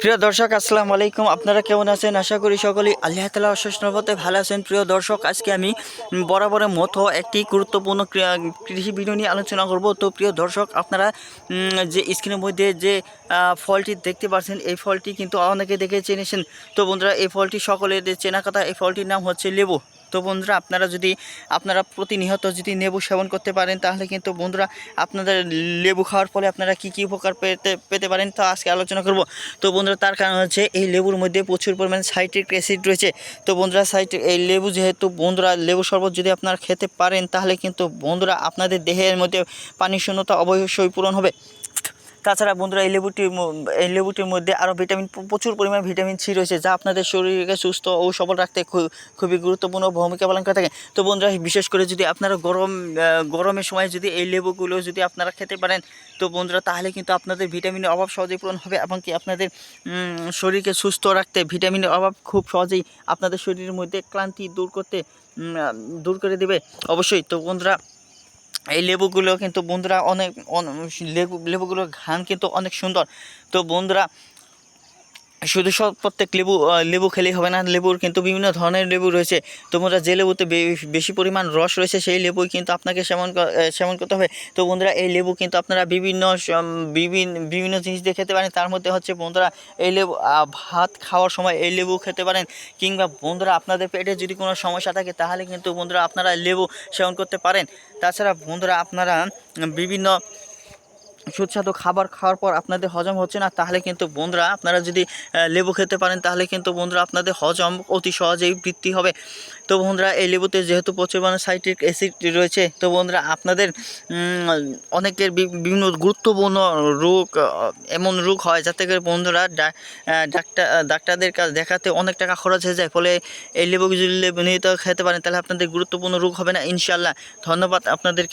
প্রিয় দর্শক, আসসালামু আলাইকুম। আপনারা কেমন আছেন? আশা করি সকলেই আল্লাহ তালা অশেষ নবতে ভালো আছেন। প্রিয় দর্শক, আজকে আমি বরাবরের মতো একটি গুরুত্বপূর্ণ কৃষি ভিডিও নিয়ে আলোচনা করব। তো প্রিয় দর্শক, আপনারা যে স্ক্রিনের মধ্যে যে ফলটি দেখতে পাচ্ছেন, এই ফলটি কিন্তু অনেকে দেখে চেনেছেন তো বন্ধুরা, এই ফলটি সকলের চেনা কথা, এই ফলটির নাম হচ্ছে লেবু। তো বন্ধুরা, আপনারা যদি, আপনারা প্রতিনিয়ত যদি লেবু সেবন করতে পারেন, তাহলে কিন্তু বন্ধুরা আপনাদের লেবু খাওয়ার ফলে আপনারা কি কি উপকার পেতে পেতে পারেন তা আজকে আলোচনা করব। তো বন্ধুরা, তার কারণ হচ্ছে এই লেবুর মধ্যে প্রচুর পরিমাণে সাইট্রিক অ্যাসিড রয়েছে। তো বন্ধুরা সাইট এই লেবু যেহেতু বন্ধুরা, লেবু শরবত যদি আপনারা খেতে পারেন, তাহলে কিন্তু বন্ধুরা আপনাদের দেহের মধ্যে পানি শূন্যতা অবশ্যই পূরণ হবে। তাছাড়া বন্ধুরা, এই লেবুটির এই লেবুটির মধ্যে আরও ভিটামিন প্রচুর পরিমাণে ভিটামিন সি রয়েছে, যা আপনাদের শরীরকে সুস্থ ও সবল রাখতে খুবই গুরুত্বপূর্ণ ভূমিকা পালন করে থাকে। তো বন্ধুরা, বিশেষ করে যদি আপনারা গরম গরমের সময় যদি এই লেবুগুলো যদি আপনারা খেতে পারেন, তো বন্ধুরা, তাহলে কিন্তু আপনাদের ভিটামিনের অভাব সহজেই পূরণ হবে এবং কি আপনাদের শরীরকে সুস্থ রাখতে ভিটামিনের অভাব খুব সহজেই আপনাদের শরীরের মধ্যে ক্লান্তি দূর করতে দূর করে দেবে অবশ্যই। তো বন্ধুরা এই লেবুগুলো কিন্তু বন্ধুরা অনেক লেবু লেবুগুলোর ঘ্রাণ কিন্তু অনেক সুন্দর। তো বন্ধুরা শুধু সব প্রত্যেক লেবু লেবু খেলেই হবে না, লেবুর কিন্তু বিভিন্ন ধরনের লেবু রয়েছে। তো বন্ধুরা যে লেবুতে বেশি পরিমাণ রস রয়েছে, সেই লেবুই কিন্তু আপনাকে সেবন সেবন করতে হবে। তো বন্ধুরা, এই লেবু কিন্তু আপনারা বিভিন্ন বিভিন্ন বিভিন্ন জিনিস দিয়ে খেতে পারেন। তার মধ্যে হচ্ছে বন্ধুরা, এই লেবু ভাত খাওয়ার সময় এই লেবু খেতে পারেন। কিংবা বন্ধুরা, আপনাদের পেটে যদি কোনো সমস্যা থাকে, তাহলে কিন্তু বন্ধুরা আপনারা লেবু সেবন করতে পারেন। তাছাড়া বন্ধুরা, আপনারা বিভিন্ন সুস্বাদু খাবার খাওয়ার পর আপনাদের হজম হচ্ছে না, তাহলে কিন্তু বন্ধুরা আপনারা যদি লেবু খেতে পারেন, তাহলে কিন্তু বন্ধুরা আপনাদের হজম অতি সহজেই বৃদ্ধি হবে। তো বন্ধুরা, এই লেবুতে যেহেতু প্রচুর পরিমাণে সাইট্রিক অ্যাসিড রয়েছে, তো বন্ধুরা আপনাদের অনেকের বিভিন্ন গুরুত্বপূর্ণ রোগ এমন রোগ হয় যাতে করে বন্ধুরা ডাক্তার ডাক্তারদের কাছে দেখাতে অনেক টাকা খরচ হয়ে যায়। ফলে এই লেবু যদি লেবু নিয়মিত খেতে পারেন, তাহলে আপনাদের গুরুত্বপূর্ণ রোগ হবে না ইনশাল্লাহ ধন্যবাদ আপনাদের